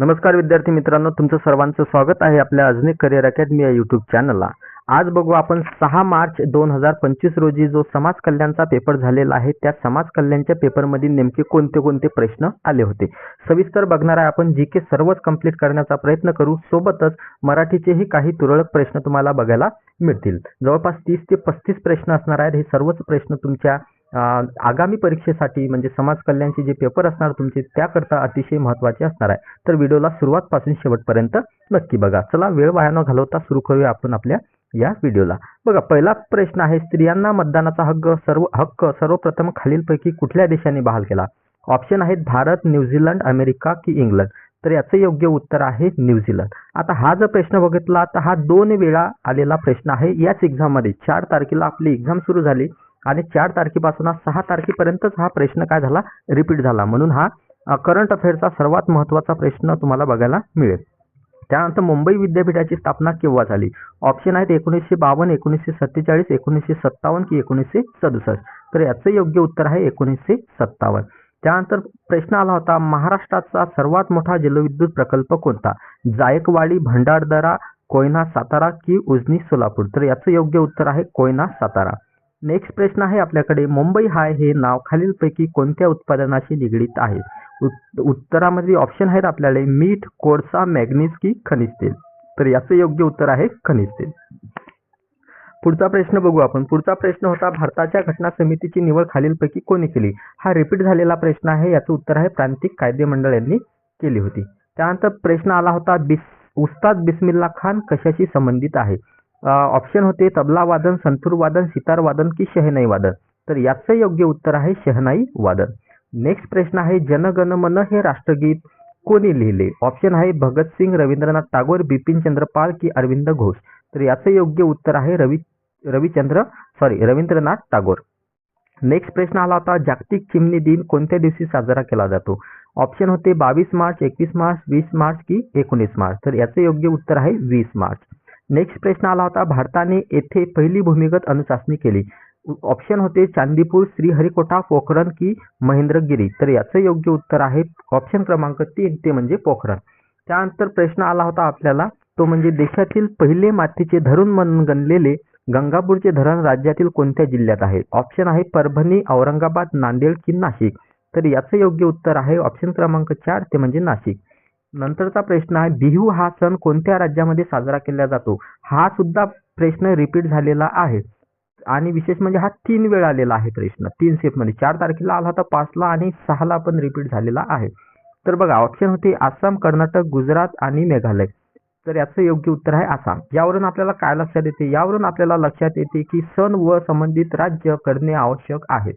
नमस्कार विद्यार्थी मित्रांनो तुमचं सर्वांचं स्वागत आहे आपल्या अजनिक करिअर अकॅडमी या यूट्यूब चॅनलला आज बघू आपण सहा मार्च दोन हजार पंचवीस रोजी जो समाज कल्याणचा पेपर झालेला आहे त्या समाज कल्याणच्या पेपरमध्ये नेमके कोणते कोणते प्रश्न आले होते? सविस्तर बघणार आहे आपण जी के सर्वच कंप्लीट करण्याचा प्रयत्न करू. सोबतच मराठीचेही काही तुरळक प्रश्न तुम्हाला बघायला मिळतील. जवळपास तीस ते पस्तीस प्रश्न असणार आहेत. हे सर्वच प्रश्न तुमच्या आगामी परीक्षेसाठी म्हणजे समाज कल्याणचे जे पेपर असणार तुमचे त्याकरता अतिशय महत्त्वाचे असणार आहे. तर व्हिडिओला सुरुवातपासून शेवटपर्यंत नक्की बघा. चला वेळ वाया न घालवता सुरू करूया आपण आपल्या या व्हिडिओला. बघा पहिला प्रश्न आहे स्त्रियांना मतदानाचा हक्क सर्व हक्क सर्वप्रथम खालीलपैकी कुठल्या देशाने बहाल केला? ऑप्शन आहेत भारत न्यूझीलंड अमेरिका की इंग्लंड. तर याचं योग्य उत्तर आहे न्यूझीलंड आता हा जर प्रश्न बघितला तर हा दोन वेळा आलेला प्रश्न आहे. याच एक्झाममध्ये चार तारखेला आपली एक्झाम सुरू झाली. आणि चार तारखेपासून सहा तारखेपर्यंतच हा प्रश्न काय झाला? रिपीट झाला. म्हणून हा करंट अफेअरचा सर्वात महत्त्वाचा प्रश्न तुम्हाला बघायला मिळेल. त्यानंतर मुंबई विद्यापीठाची स्थापना केव्हा झाली? ऑप्शन आहेत एकोणीसशे बावन्न एकोणीसशे सत्तेचाळीस एकोणीसशे सत्तावन्न की एकोणीसशे सदुसष्ट. तर याचं योग्य उत्तर आहे एकोणीसशे सत्तावन्न. त्यानंतर प्रश्न आला होता महाराष्ट्राचा सर्वात मोठा जलविद्युत प्रकल्प कोणता? जायकवाडी भंडारदरा कोयना सातारा की उजनी सोलापूर? तर याचं योग्य उत्तर आहे कोयना सातारा. नेक्स्ट प्रश्न आहे आपल्याकडे. मुंबई हाय हे नाव खालीलपैकी कोणत्या उत्पादनाशी निगडीत आहे? उत् उत्तरामध्ये ऑप्शन आहेत आपल्याकडे. मीठ कोळसा मॅग्नीज की खनिज तेल. तर याचं योग्य उत्तर आहे खनिज तेल. पुढचा प्रश्न बघू आपण. पुढचा प्रश्न होता भारताच्या घटना समितीची निवड खालीलपैकी कोणी केली? हा रिपीट झालेला प्रश्न आहे. याचं उत्तर आहे प्रांतिक कायदे मंडळ यांनी केली होती. त्यानंतर प्रश्न आला होता बिस उस्ताद बिस्मिल्ला खान कशाशी संबंधित आहे? ऑप्शन होते तबला वादन संतूर वादन सितार वादन की शहनाई वादन. तर याचं योग्य उत्तर आहे शहनाई वादन. नेक्स्ट प्रश्न आहे जनगण मन हे राष्ट्रगीत कोणी लिहिले? ऑप्शन आहे भगतसिंग रवींद्रनाथ टागोर बिपिन चंद्रपाल की अरविंद घोष. तर याचं योग्य उत्तर आहे रवी रविचंद्र सॉरी रवींद्रनाथ टागोर. नेक्स्ट प्रश्न आला होता जागतिक चिमणी दिन कोणत्या दिवशी साजरा केला जातो? ऑप्शन होते बावीस मार्च एकवीस मार्च वीस मार्च की एकोणीस मार्च. तर याचं योग्य उत्तर आहे वीस मार्च. नेक्स्ट प्रश्न आला होता भारताने येथे पहिली भूमिगत अणुचाचणी केली. ऑप्शन होते चांदीपूर श्रीहरिकोटा पोखरण की महेंद्रगिरी. तर याचं योग्य उत्तर आहे ऑप्शन क्रमांक तीन ते म्हणजे पोखरण. त्यानंतर प्रश्न आला होता आपल्याला तो म्हणजे देशातील पहिले मातीचे धरण म्हणून गणलेले गंगापूरचे धरण राज्यातील कोणत्या जिल्ह्यात आहे? ऑप्शन आहे परभणी औरंगाबाद नांदेड की नाशिक. तर याचं योग्य उत्तर आहे ऑप्शन क्रमांक चार ते म्हणजे नाशिक. नंतरचा प्रश्न आहे बिहू हा सण कोणत्या राज्यामध्ये साजरा केला जातो? हा सुद्धा प्रश्न रिपीट झालेला आहे. आणि विशेष म्हणजे हा तीन वेळा आलेला आहे प्रश्न. तीन सेफमध्ये चार तारखेला आला होता पाचला आणि सहाला पण रिपीट झालेला आहे. तर बघा ऑप्शन होते आसाम कर्नाटक गुजरात आणि मेघालय. तर याचं योग्य उत्तर आहे आसाम. यावरून आपल्याला काय लक्षात येते? यावरून आपल्याला लक्षात येते की सण व संबंधित राज्य करणे आवश्यक आहे.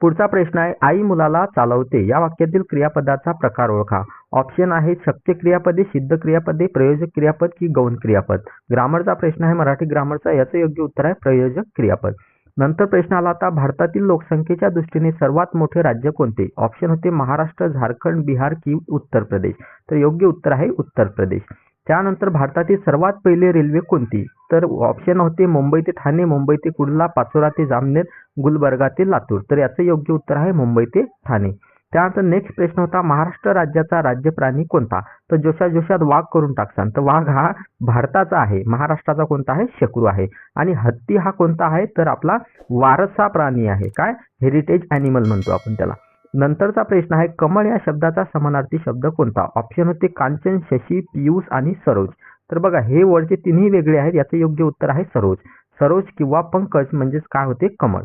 पुढचा प्रश्न आहे आई मुलाला चालवते. या वाक्यातील क्रियापदाचा प्रकार ओळखा. ऑप्शन आहे शक्य क्रियापदे सिद्ध क्रियापदे प्रयोजक क्रियापद की गौण क्रियापद. ग्रामरचा प्रश्न आहे मराठी ग्रामरचा याचं योग्य उत्तर आहे प्रयोजक क्रियापद. नंतर प्रश्न आला आता भारतातील लोकसंख्येच्या दृष्टीने सर्वात मोठे राज्य कोणते? ऑप्शन होते महाराष्ट्र झारखंड बिहार की उत्तर प्रदेश. तर योग्य उत्तर आहे उत्तर प्रदेश. त्यानंतर भारतातील सर्वात पहिले रेल्वे कोणती? तर ऑप्शन होते मुंबई ते ठाणे मुंबई ते कुर्ला पाचोरा ते जामनेर गुलबर्गा ते लातूर. तर याचं योग्य उत्तर आहे मुंबई ते ठाणे. त्यानंतर नेक्स्ट प्रश्न होता महाराष्ट्र राज्याचा राज्य प्राणी कोणता? तर जोशा जोशात वाघ करून टाकसान. तर वाघ हा भारताचा आहे महाराष्ट्राचा कोणता आहे? शकरू आहे. आणि हत्ती हा कोणता आहे? तर आपला वारसा प्राणी आहे. काय? हेरिटेज अॅनिमल म्हणतो आपण त्याला. नंतरचा प्रश्न आहे कमळ या शब्दाचा समानार्थी शब्द कोणता? ऑप्शन होते कांचन शशी पियुष आणि सरोज. तर बघा हे वरचे तिन्ही वेगळे आहेत याचं योग्य उत्तर आहे सरोज. सरोज किंवा पंकज म्हणजेच काय होते? कमळ.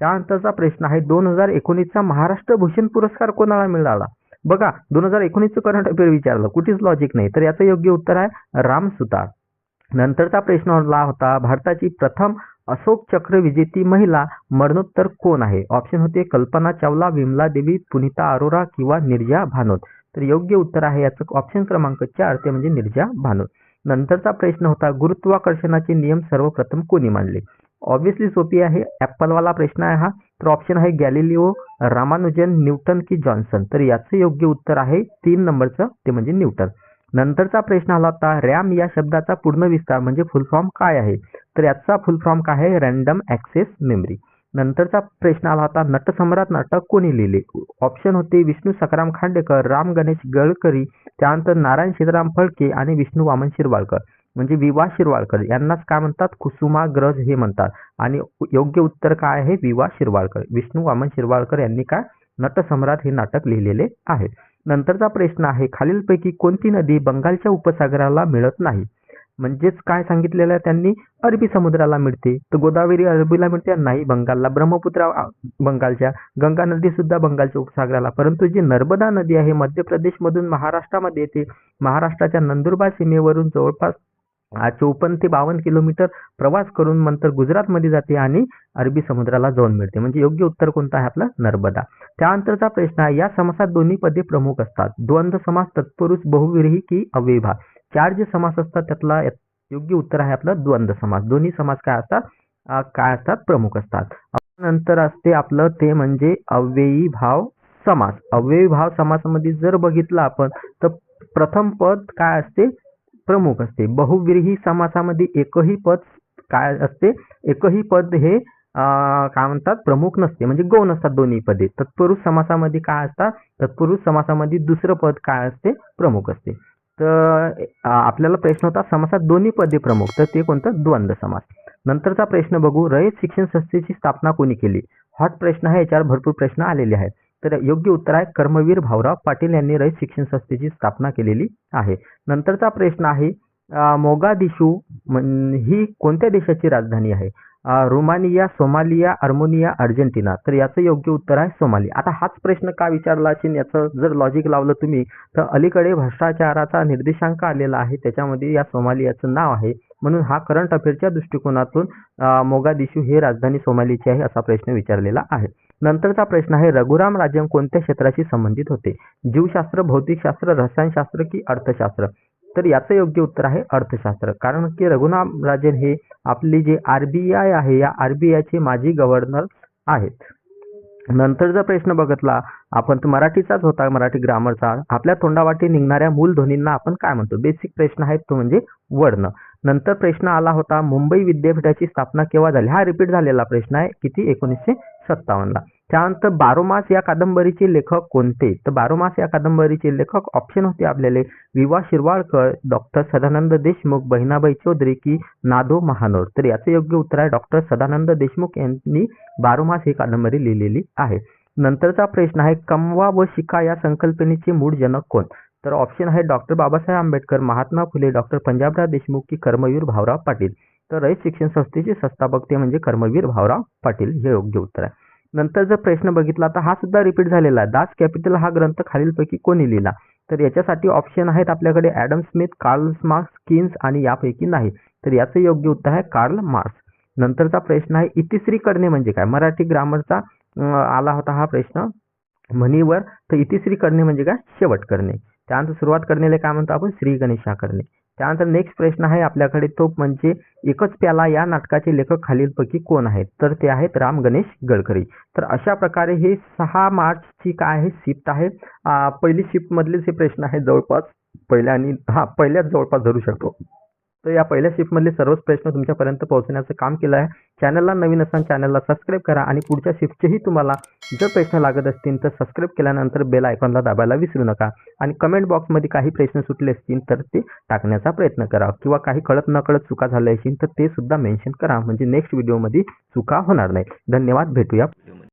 त्यानंतरचा प्रश्न आहे दोन हजार एकोणीसचा महाराष्ट्र भूषण पुरस्कार कोणाला मिळाला? बघा दोन हजार एकोणीसचं करंट अफेअर विचारलं कुठेच लॉजिक नाही. तर याचं योग्य उत्तर आहे राम सुतार नंतरचा प्रश्न होता भारताची प्रथम अशोक चक्र विजेती महिला मरणोत्तर कोण आहे? ऑप्शन होते कल्पना चावला विमला देवी पुनिता अरोरा किंवा निर्जा भानोत तर योग्य उत्तर आहे याचं ऑप्शन क्रमांक चार ते म्हणजे निर्जा भानोत नंतरचा प्रश्न होता गुरुत्वाकर्षणाचे नियम सर्वप्रथम कोणी मांडले ऑब्विसली सोपी आहे ॲपलवाला प्रश्न आहे हा. तर ऑप्शन आहे गॅलिलिओ रामानुजन न्यूटन की जॉन्सन. तर याचं योग्य उत्तर आहे तीन नंबरचं ते म्हणजे न्यूटन. नंतरचा प्रश्न आला होता रॅम या शब्दाचा पूर्ण विस्तार म्हणजे फुल फॉर्म काय आहे? तर याचा फुल फॉर्म काय आहे? Random access memory. नंतरचा प्रश्न आला होता नटसम्राट नाटक कोणी लिहिले? ऑप्शन होते विष्णू सखाराम खांडेकर राम गणेश गडकरी त्यानंतर नारायण सीताराम फळके आणि विष्णू वामन शिरवाळकर. म्हणजे विवा शिरवाळकर. यांनाच काय म्हणतात? कुसुमाग्रज हे म्हणतात. आणि योग्य उत्तर काय आहे? विवा शिरवाळकर. विष्णू वामन शिरवाळकर यांनी काय? नटसम्राट हे नाटक लिहिलेले आहे. नंतरचा प्रश्न आहे खालीलपैकी कोणती नदी बंगालच्या उपसागराला मिळत नाही? म्हणजेच काय सांगितलेलं आहे त्यांनी? अरबी समुद्राला मिळते. तर गोदावरी अरबीला मिळते नाही बंगालला. ब्रह्मपुत्रा बंगालच्या. गंगा नदी सुद्धा बंगालच्या उपसागराला. परंतु जी नर्मदा नदी आहे मध्य प्रदेशमधून महाराष्ट्रामध्ये येते. महाराष्ट्राच्या नंदुरबार सीमेवरून जवळपास चोपन्न ते बावन्न किलोमीटर प्रवास करून नंतर गुजरातमध्ये जाते आणि अरबी समुद्राला जाऊन मिळते. म्हणजे योग्य उत्तर कोणतं आहे आपलं? नर्मदा. त्यानंतरचा प्रश्न आहे या समासात दोन्ही पदे प्रमुख असतात. द्वंद्व समास तत्पुरुष बहुविरही की अव्ययीभाव. चार जे समास असतात त्यातला योग्य उत्तर आहे आपलं द्वंद्व समास. दोन्ही समास काय असतात? काय असतात? प्रमुख असतात. नंतर असते आपलं ते म्हणजे अव्ययी भाव समास. अव्ययी भाव समासामध्ये जर बघितलं आपण तर प्रथम पद काय असते? प्रमुख असते. बहुव्रीही समासामध्ये एकही पद काय असते? एकही पद हे काय म्हणतात? प्रमुख नसते. म्हणजे गौण असतात दोन्ही पदे. तत्पुरुष समासामध्ये काय असतात? तत्पुरुष समासामध्ये दुसरं पद काय असते? प्रमुख असते. तर आपल्याला प्रश्न होता समासात दोन्ही पदे प्रमुख. तर ते कोणतं? द्वंद्व समास. नंतरचा प्रश्न बघू रयत शिक्षण संस्थेची स्थापना कोणी केली? हॉट प्रश्न आहे याच्यावर भरपूर प्रश्न आलेले आहेत. तर योग्य उत्तर आहे. कर्मवीर भाऊराव पाटील यांनी रयत शिक्षण संस्थेची स्थापना केलेली आहे. नंतरचा प्रश्न आहे मोगादिशू ही कोणत्या देशाची राजधानी आहे? Romania Somalia Armenia Argentina? तर याचं योग्य उत्तर आहे सोमाली. आता हाच प्रश्न का विचारला असेल? याचं जर लॉजिक लावलं तुम्ही तर अलीकडे भ्रष्टाचाराचा निर्देशांक आलेला आहे. त्याच्यामध्ये या सोमालियाचं नाव आहे. म्हणून हा करंट अफेअरच्या दृष्टिकोनातून मोगादिशू हे राजधानी सोमालीची आहे असा प्रश्न विचारलेला आहे. नंतरचा प्रश्न आहे रघुराम राजन कोणत्या क्षेत्राशी संबंधित होते? जीवशास्त्र भौतिकशास्त्र रसायनशास्त्र की अर्थशास्त्र? तर याचं योग्य उत्तर आहे अर्थशास्त्र. कारण की रघुराम राजन हे आपली जे आर बी आय आहे या आर बी आयचे माजी गव्हर्नर आहेत. नंतरचा प्रश्न बघितला आपण तर मराठीचाच होता मराठी ग्रामरचा. आपल्या तोंडावाटी निघणाऱ्या मूल ध्वनींना आपण काय म्हणतो? बेसिक प्रश्न आहे तो म्हणजे वर्ण. नंतर प्रश्न आला होता मुंबई विद्यापीठाची स्थापना केव्हा झाली? हा रिपीट झालेला प्रश्न आहे किती? एकोणीसशे सत्तावन्नला. त्यानंतर बारोमास या कादंबरीचे लेखक कोणते? तर बारोमास या कादंबरीचे लेखक ऑप्शन होते आपल्याला विवा शिरवाळकर डॉक्टर सदानंद देशमुख बहिणाबाई चौधरी की नादो महानोर. तर याचे योग्य उत्तर आहे डॉक्टर सदानंद देशमुख यांनी बारोमास ही कादंबरी लिहिलेली आहे. नंतरचा प्रश्न आहे कमवा व शिका या संकल्पनेचे मूळ जनक कोण? तर ऑप्शन आहे डॉक्टर बाबासाहेब आंबेडकर महात्मा फुले डॉक्टर पंजाबराव देशमुख की कर्मवीर भाऊराव पाटील. तर रयत शिक्षण संस्थेचे संस्थापक ते म्हणजे कर्मवीर भाऊराव पाटील हे योग्य उत्तर आहे. नंतर जर प्रश्न बघितला तर हा सुद्धा रिपीट झालेला आहे. दास कॅपिटल हा ग्रंथ खालीलपैकी कोणी लिहिला? तर याच्यासाठी ऑप्शन आहेत आपल्याकडे Adam Smith Karl Marx Keynes आणि यापैकी नाही. तर याचं योग्य उत्तर आहे कार्ल मार्क्स नंतरचा प्रश्न आहे इतिश्री करणे म्हणजे काय? मराठी ग्रामरचा आला होता हा प्रश्न म्हणीवर. तर इतिश्री करणे म्हणजे काय? शेवट करणे त्यानंतर सुरुवात करण्याला काय म्हणतो आपण? श्री गणेशा करणे त्यानंतर नेक्स्ट प्रश्न आहे आपल्याकडे. तो म्हणजे एकच प्याला या नाटकाचे लेखक खालीलपैकी कोण आहेत? तर ते आहेत राम गणेश गडकरी. तर अशा प्रकारे हे सहा मार्चची काय आहे? शिफ्ट आहे. पहिली शिफ्टमधलेच हे जे प्रश्न आहे जवळपास. पहिल्या आणि हा पहिल्याच जवळपास धरू शकतो. तर या पहिल्या शिफ्टमधले सर्वच प्रश्न तुमच्यापर्यंत पोहोचण्याचं काम केलं आहे. चॅनलला नवीन असताना चॅनलला सबस्क्राईब करा आणि पुढच्या शिफ्टचेही तुम्हाला जर प्रश्न लागत असतील तर सबस्क्राईब केल्यानंतर बेल आयकॉनला दाबायला विसरू नका. आणि कमेंट बॉक्समध्ये काही प्रश्न सुटले असतील तर ते टाकण्याचा प्रयत्न करा. किंवा काही कळत नकळत चुका झाल्या असतील तर ते सुद्धा मेन्शन करा. म्हणजे नेक्स्ट व्हिडिओमध्ये चुका होणार नाही. धन्यवाद. भेटूया.